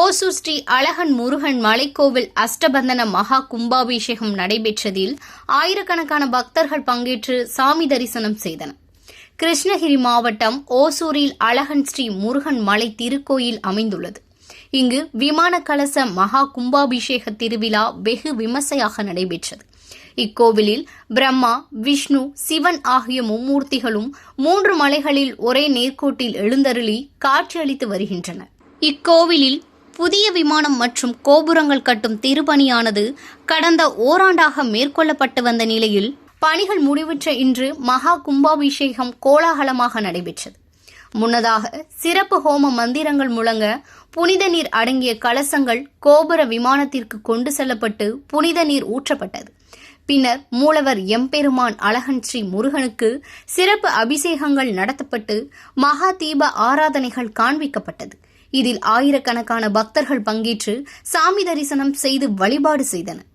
ஓசூர் ஸ்ரீ அழகன் முருகன் மலைக்கோவில் அஷ்டபந்தன மகா கும்பாபிஷேகம் நடைபெற்றதில் ஆயிரக்கணக்கான பக்தர்கள் பங்கேற்று சாமி தரிசனம் செய்தனர். கிருஷ்ணகிரி மாவட்டம் ஓசூரில் அழகன் ஸ்ரீ முருகன் மலை திருக்கோயில் அமைந்துள்ளது. இங்கு விமான கலச மகா கும்பாபிஷேக திருவிழா வெகு விமர்சையாக நடைபெற்றது. இக்கோவிலில் பிரம்மா விஷ்ணு சிவன் ஆகிய மும்மூர்த்திகளும் மூன்று மலைகளில் ஒரே நேர்கோட்டில் எழுந்தருளி காட்சியளித்து வருகின்றனர். இக்கோவிலில் புதிய விமானம் மற்றும் கோபுரங்கள் கட்டும் திருப்பணியானது கடந்த ஓராண்டாக மேற்கொள்ளப்பட்டு வந்த நிலையில் பணிகள் முடிவுற்ற இன்று மகா கும்பாபிஷேகம் கோலாகலமாக நடைபெற்றது. முன்னதாக சிறப்பு ஹோம மந்திரங்கள் முழங்க புனித நீர் அடங்கிய கலசங்கள் கோபுர விமானத்திற்கு கொண்டு செல்லப்பட்டு புனித நீர் ஊற்றப்பட்டது. பின்னர் மூலவர் எம்பெருமான் அழகன் ஸ்ரீ முருகனுக்கு சிறப்பு அபிஷேகங்கள் நடத்தப்பட்டு மகா தீப ஆராதனைகள் காண்பிக்கப்பட்டது. இதில் ஆயிரக்கணக்கான பக்தர்கள் பங்கேற்று சாமி தரிசனம் செய்து வழிபாடு செய்தனர்.